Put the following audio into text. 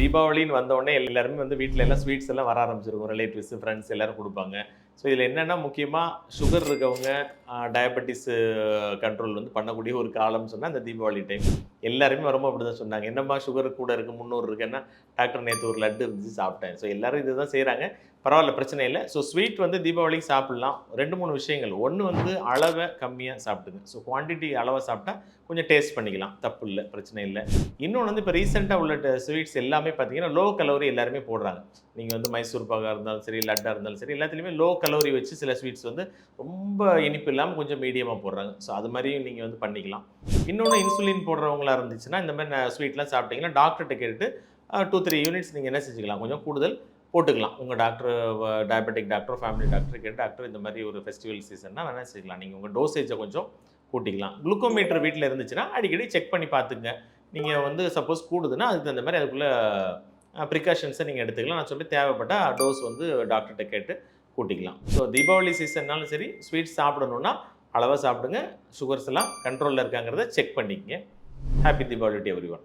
தீபாவளின்னு வந்தோடனே எல்லாருமே வந்து வீட்டில் எல்லாம் ஸ்வீட்ஸ் எல்லாம் வர ஆரம்பிச்சிருக்கும். ரிலேட்டிவ்ஸ் ஃப்ரெண்ட்ஸ் எல்லாரும் கொடுப்பாங்க. ஸோ இதில் என்னென்னா முக்கியமாக சுகர் இருக்கவங்க டயபெட்டிஸ் கண்ட்ரோல் வந்து பண்ணக்கூடிய ஒரு காலம்னு சொன்னால் அந்த தீபாவளி டைம் எல்லாருமே ரொம்ப அப்படி தான் சொன்னாங்க. என்னம்மா சுகர் கூட இருக்குது முந்நூறு இருக்குன்னா டாக்டர் நேற்று ஒரு லட்டு இருந்துச்சு சாப்பிட்டேன். ஸோ எல்லாரும் இதுதான் செய்கிறாங்க பரவாயில்ல பிரச்சனை இல்லை. ஸோ ஸ்வீட் வந்து தீபாவளிக்கு சாப்பிட்லாம். ரெண்டு மூணு விஷயங்கள். ஒன்று வந்து அளவை கம்மியாக சாப்பிடுங்க. ஸோ குவான்டிட்டி அளவை சாப்பிட்டா கொஞ்சம் டேஸ்ட் பண்ணிக்கலாம். தப்பு இல்லை பிரச்சனை இல்லை. இன்னொன்று வந்து இப்போ ரீசெண்டாக உள்ள ஸ்வீட்ஸ் எல்லாமே பார்த்தீங்கன்னா லோ கலோரி எல்லாருமே போடுறாங்க. நீங்கள் வந்து மைசூர் பாகா இருந்தாலும் சரி லட்டாக இருந்தாலும் சரி எல்லாத்துலேயுமே லோ கலோரி வச்சு சில ஸ்வீட்ஸ் வந்து ரொம்ப இனிப்பு இல்லாமல் கொஞ்சம் மீடியமாக போடுறாங்க. ஸோ அது மாதிரியும் நீங்கள் வந்து பண்ணிக்கலாம். இன்னொன்று இன்சுலின் போடுறவங்களா இருந்துச்சுன்னா இந்த மாதிரி ஸ்வீட்லாம் சாப்பிட்டீங்கன்னா டாக்டர்கிட்ட கேட்டு டூ த்ரீ யூனிட்ஸ் நீங்கள் என்ன செஞ்சுக்கலாம்? கொஞ்சம் கூடுதல் போட்டுக்கலாம். உங்கள் doctor diabetic doctor family doctor கேட்டு டாக்டர் இந்த மாதிரி ஒரு ஃபெஸ்டிவல் சீசன்னா வேணால் செஞ்சுக்கலாம் நீங்கள் உங்கள் டோசேஜை கொஞ்சம் கூட்டிக்கலாம். குளுக்கோமீட்டர் வீட்டில் இருந்துச்சுன்னா அடிக்கடி செக் பண்ணி பார்த்துங்க நீங்கள் வந்து சப்போஸ் கூடுதுன்னா அதுக்கு தகுந்த மாதிரி அதுக்குள்ளே ப்ரிகாஷன்ஸை நீங்கள் எடுத்துக்கலாம். நான் சொல்லி தேவைப்பட்டால் டோஸ் வந்து டாக்டர்கிட்ட கேட்டு கூட்டிக்கலாம். ஸோ தீபாவளி சீசன்னாலும் சரி ஸ்வீட்ஸ் சாப்பிடணுன்னா அளவாக சாப்பிடுங்க. சுகர்ஸ் எல்லாம் கண்ட்ரோலில் இருக்காங்கிறத செக் பண்ணிக்கங்க. Happy Deepavali day everyone